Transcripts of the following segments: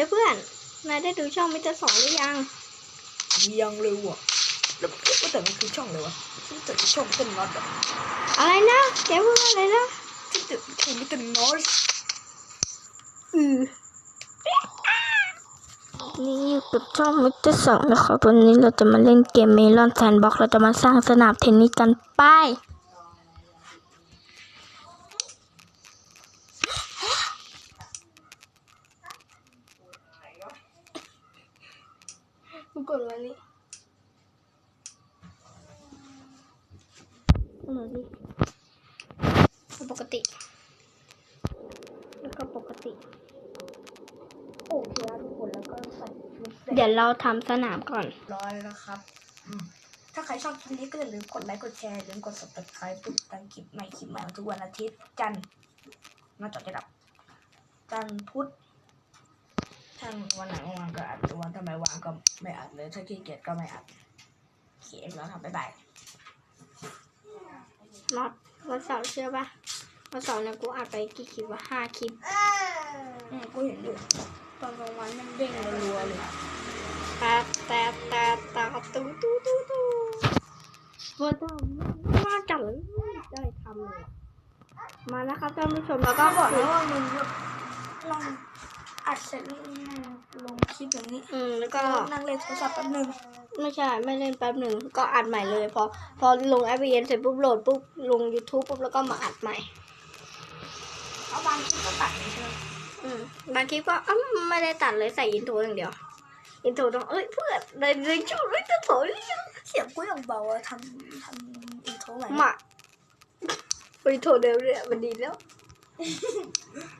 ฮ้ยเพื่อน นายได้ดูช่องมิสเตอร์สองหรือยัง ยังเลยว่ะแล้วว่าแต่มันคือช่องเลยวะที่แต่ช่องเต้นน็อตอะอะไรนะแกพูดว่าอะไรนะที่แต่ช่องนี้เต้นน็อตอือนี่อยู่กับช่องมิสเตอร์สองนะครับวันนี้เราจะมาเล่นเกมเมลอนแซนบ็อกเราจะมาสร้างสนามเทนนิสกันไป้ กดวันนี้เอามาดิปกติ แล้วก็ปกติ โอเคแล้วทุกคนแล้วก็ใส่ชุดเสร็จเดี๋ยวเราทำสนามก่อน ร้อยแล้วครับอืมถ้าใครชอบคลิปนี้ก็อย่าลืมกดไลค์ กดแชร์อย่าลืมกด subscribe เพื่อติดตามคลิปใหม่คลิปใหม่ทุกวันอาทิตย์ จันทร์น่าจะได้รับ จันทร์พุธ ถ้าวันไหนว่างก็อัดหรือวันทำไมว่างก็ไม่อัดเลย ถ้าขี้เกียจก็ไม่อัดโอเคแล้วทำบ๊ายบายน็อตวันเสาร์เชื่อปะวันเสาร์เนี่ยกูอัดไปกี่คลิปวะห้าคลิปอืมกูเห็นอยู่ตอนกลางวันมันเด้งรัวๆเลยแป๊บแป๊บแป๊บแป๊บตู้ตู้ตู้ตู้วันเสาร์ไม่ว่าจังเลยได้ทำเลยมานะครับท่านผู้ชมแล้วก็ก็บอกแล้วว่ามึงแบบลอง อัดเสร็จแล้วลงคลิปแบบนี้อืมแล้วก็ก็นั่งเล่นโทรศัพท์แป๊บนึงไม่ใช่ ไม่เล่นแป๊บหนึ่งก็อัดใหม่เลย พอ พอลงแอปพลิเคชันเสร็จปุ๊บโหลดปุ๊บลง YouTube ปุ๊บแล้วก็มาอัดใหม่ เอาบางคลิปก็ตัดใช่ไหมอืมบางคลิปก็อ้าวไม่ได้ตัดเลยใส่อินโทรอย่างเดียว อินโทรต้องเอ้ยเพื่อนในในช่วงนี้จะถอยเสียงกูยังเบาอะทำทำอินโทรใหม่ มาอินโทรเดิมเนี่ยมันดีแล้ว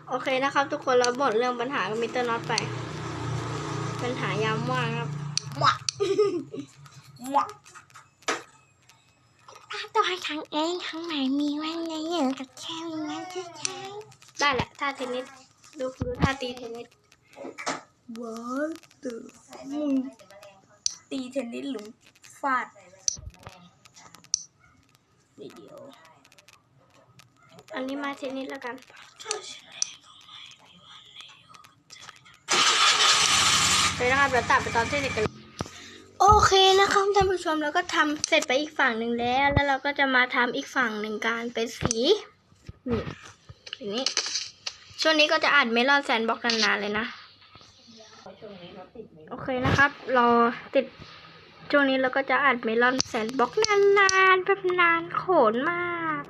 โอเคนะครับ ทุกคนเราหมดเรื่องปัญหากับมิสเตอร์น็อตไป ปัญหายามว่างครับหมักหมักตัวทางเองข้างในมีว่างในเยอะกับแค่นั้นใช่ใช่ได้แหละท่าเทนนิสดูดูท่าตีเทนนิสว้าวตื่นมึงตีเทนนิสหรือฟาดวิดีโออันนี้มาเทนนิสแล้วกัน ไปนะครับเดี๋ยวตัดไปตอนเส้นเด็กกันโอเคนะครับท่านผู้ชมแล้วก็ทำเสร็จไปอีกฝั่งหนึ่งแล้ว แล้วเราก็จะมาทำอีกฝั่งหนึ่งการเป็นสีนี่สีนี้ ช่วงนี้ก็จะอ่านเมลอนแซนบ็อกนานๆเลยนะ โอเคนะครับ เราติดช่วงนี้เราก็จะอัดเมลอนแซนบ็อกนานๆแบบนานโขนมาก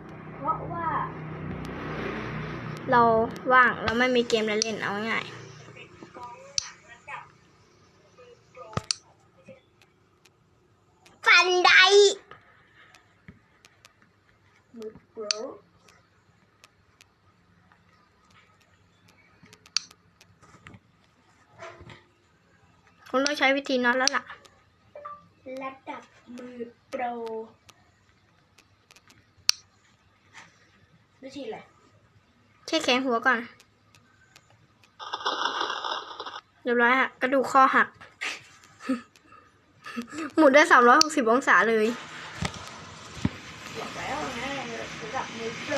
เพราะว่าเราว่างเราไม่มีเกมเล่นเอาง่ายฟันไดมือโปรคงต้องใช้วิธีน็อตแล้วล่ะระดับมือโปร วิธีอะไร แค่แข็งหัวก่อน เรียบร้อยฮะกระดูกคอหัก หมุนได้สามร้อยหกสิบองศาเลยบอกแล้วไงระดับมือโปร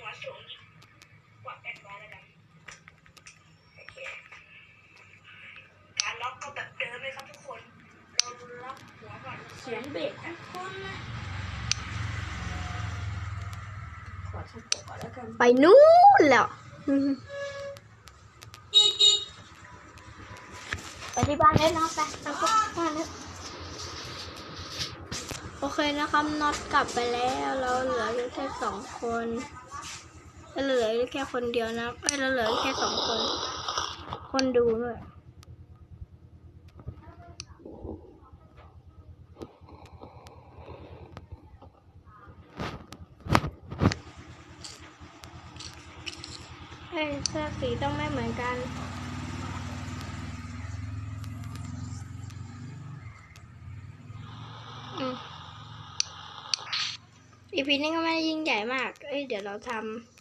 หัวสูงกว่ารล็อกก็แบบเดิมเลยครับทุกคนเราล็อกหัวก่อนเสียงเบรกทุกคนนะขอทำปกก่อนแล้วกันไปนู่นแล้วไปที่บ้านเล่นน็อตไปเอาก็บ้านเล่นโอเคนะครับน็อตกลับไปแล้วเราเหลืออยู่แค่สองคน เราเหลืออยู่แค่คนเดียวนะเอ้ยเหลืออยู่แค่สองคน คนดูด้วยเอ้ยเสื้อสีต้องไม่เหมือนกันอีพีนี้ก็ไม่ได้ยิ่งใหญ่มาก เอ้ย เดี๋ยวเราทำ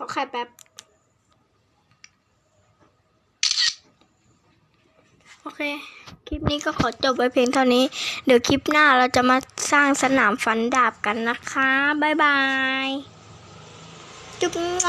ขาไข่แป๊บ โอเค คลิปนี้ก็ขอจบไว้เพียงเท่านี้ เดี๋ยวคลิปหน้าเราจะมาสร้างสนามฟันดาบกันนะคะ บ๊ายบาย จุ๊บมั่ว